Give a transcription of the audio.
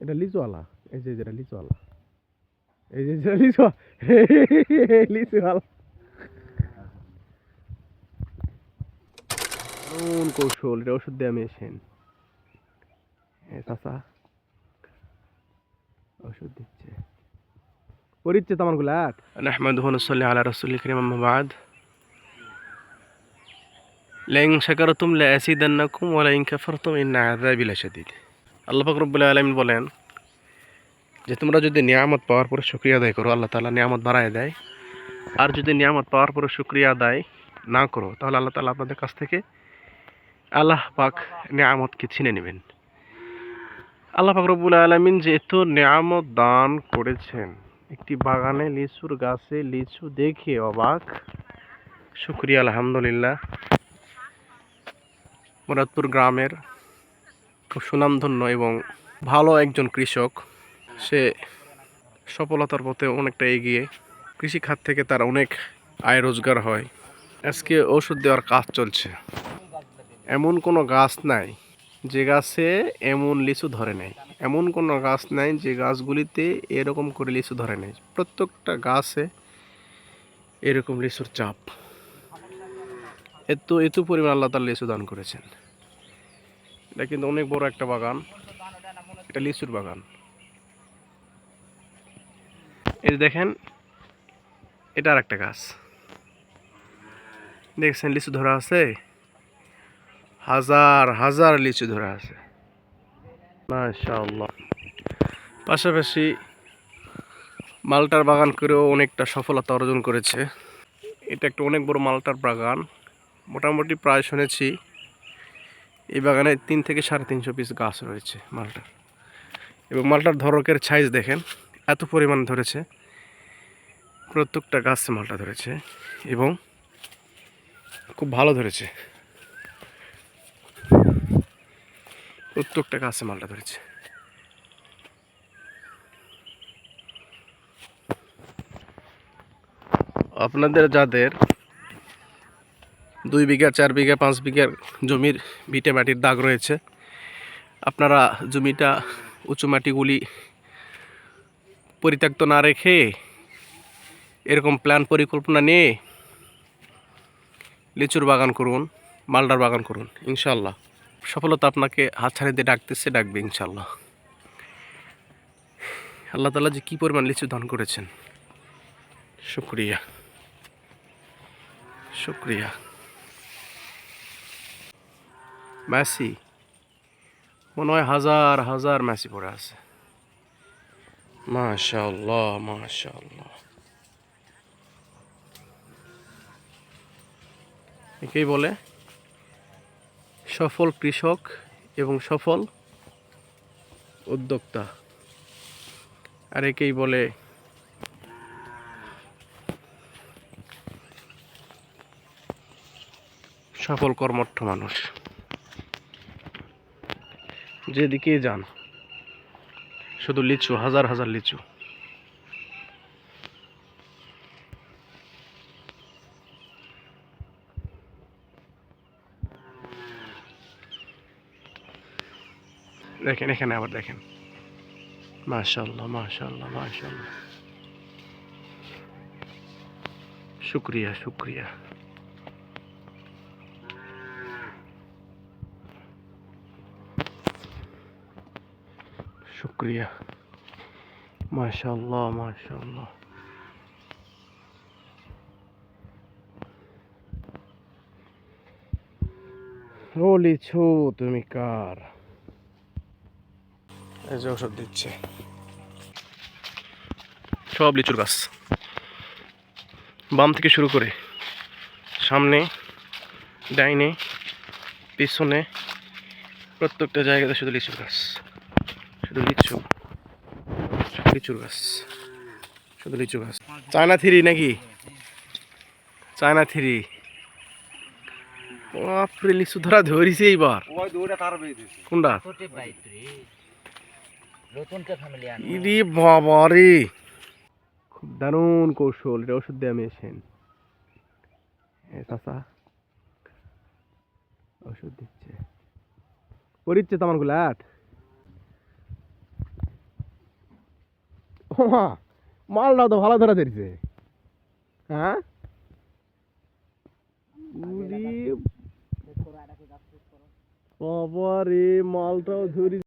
এটা লিচুওয়ালা এই যে যেটা লিচুওয়ালা এই যে যেটা লিচু লিচুওয়ালা কোন কৌশল এটা ওষুধ দিয়ে আমি এসেন চাষা ওষুধ দিচ্ছে পরিচ্ছে তো আমার গুলাট نحمده ونصلي على رسول الكريم أما بعد لئن شكرتم لأزيدنكم ولئن كفرتم إن عذابي لشديد আল্লাহ পাক রব্বুল আলামিন বলেন যে তোমরা যদি নিয়ামত পাওয়ার পরে শুক্রিয়া আদায় করো, আল্লাহ তাআলা নিয়ামত বাড়ায় দেয়। আর যদি নিয়ামত পাওয়ার পরে শুক্রিয়া আদায় না করো, তাহলে আল্লাহ তাআলা আপনাদের কাছ থেকে আল্লাহ পাক নিয়ামতকে ছিনে নেবেন। আল্লাহ পাক রব্বুল আলামিন যেহেতু নিয়ামত দান করেছেন, একটি বাগানে লিচুর গাছে লিচু দেখে অবাক। শুক্রিয়া, আলহামদুলিল্লাহ। মুরাদপুর গ্রামের সুনামধন্য এবং ভালো একজন কৃষক। সে সফলতার পথে অনেকটা এগিয়ে কৃষি খাত থেকে তার অনেক আয় রোজগার হয়। আজকে ওষুধ দেওয়ার কাজ চলছে। এমন কোনো গাছ নাই যে গাছে এমন লিচু ধরে নেই। এমন কোনো গাছ নাই যে গাছগুলিতে এরকম করে লিচু ধরে নেই। প্রত্যেকটা গাছে এরকম লিচুর চাপ। এত এত পরিমাণ আল্লাহ তার লিচু দান করেছেন। এটা কিন্তু অনেক বড় একটা বাগান। এটা লিচুর বাগান। এই দেখেন, এটা আর একটা গাছ। দেখছেন, লিচু ধরা আছে। হাজার হাজার লিচু ধরা আছে। মাশাআল্লাহ। পাশাপাশি মালটার বাগান করেও অনেকটা সফলতা অর্জন করেছে। এটা একটা অনেক বড় মালটার বাগান। মোটামুটি প্রায় শুনেছি এই বাগানে তিন থেকে সাড়ে তিনশো পিস গাছ রয়েছে মালটার। এবং মালটার ধরকের সাইজ দেখেন, এত পরিমাণ ধরেছে। প্রত্যেকটা গাছ মালটা ধরেছে এবং খুব ভালো ধরেছে। প্রত্যেকটা গাছে মালটা ধরেছে। আপনাদের যাদের দুই বিঘা, চার বিঘা, পাঁচ বিঘার জমির ভিটে মাটির দাগ রয়েছে। আপনারা জমিটা উঁচু মাটিগুলি পরিত্যক্ত না রেখে এরকম প্ল্যান পরিকল্পনা নিয়ে লিচুর বাগান করুন মালটার বাগান করুন ইনশাল্লাহ সফলতা আপনাকে হাতছানি দিয়ে ডাকতেছে, ডাকবে ইনশাল্লাহ আল্লাহ তালা যে কী পরিমাণ লিচু দান করেছেন। শুক্রিয়া। শুক্রিয়া। ম্যাসি মনে হয় হাজার হাজার ম্যাসি পড়ে আছে। মাশাল্লাহ মাশাল্লাহ একেই বলে, সফল কৃষক এবং সফল উদ্যোক্তা। আর একেই বলে, সফল কর্মঠ মানুষ। যেদিকে যান, শুধু লিচু, হাজার হাজার লিচু। দেখেন, এখানে আবার দেখেন। মাশাল্লাহ মাশাল্লাহ মাশাল্লাহ শুক্রিয়া শুক্রিয়া। শুক্রিয়া। মাশাল্লাহ মাশাল্লাহ লিচু তুমি কার? এই যে ওষুধ দিচ্ছে। সব লিচুর গাছ। বাম থেকে শুরু করে সামনে, ডাইনে, পিছনে, প্রত্যেকটা জায়গাতে শুধু লিচুর গাছ। শুধু লিচু। লিচুর গাছ। শুধু লিচু গাছ। চায়না থ্রি নাকি? China three. বাপরে লিচু ধরা ধরিছে এইবার। কোনটা? ইরি বাবা রে। খুব দারুণ কৌশল এটা ওষুধ দিয়ে আমি এসেন ওষুধ দিচ্ছে। পরিচ্ছে তো আমার ওমা মালটাও তো ভালো ধরা ধরছে। হ্যাঁ? উরি বাবা রে মালটাও ধরি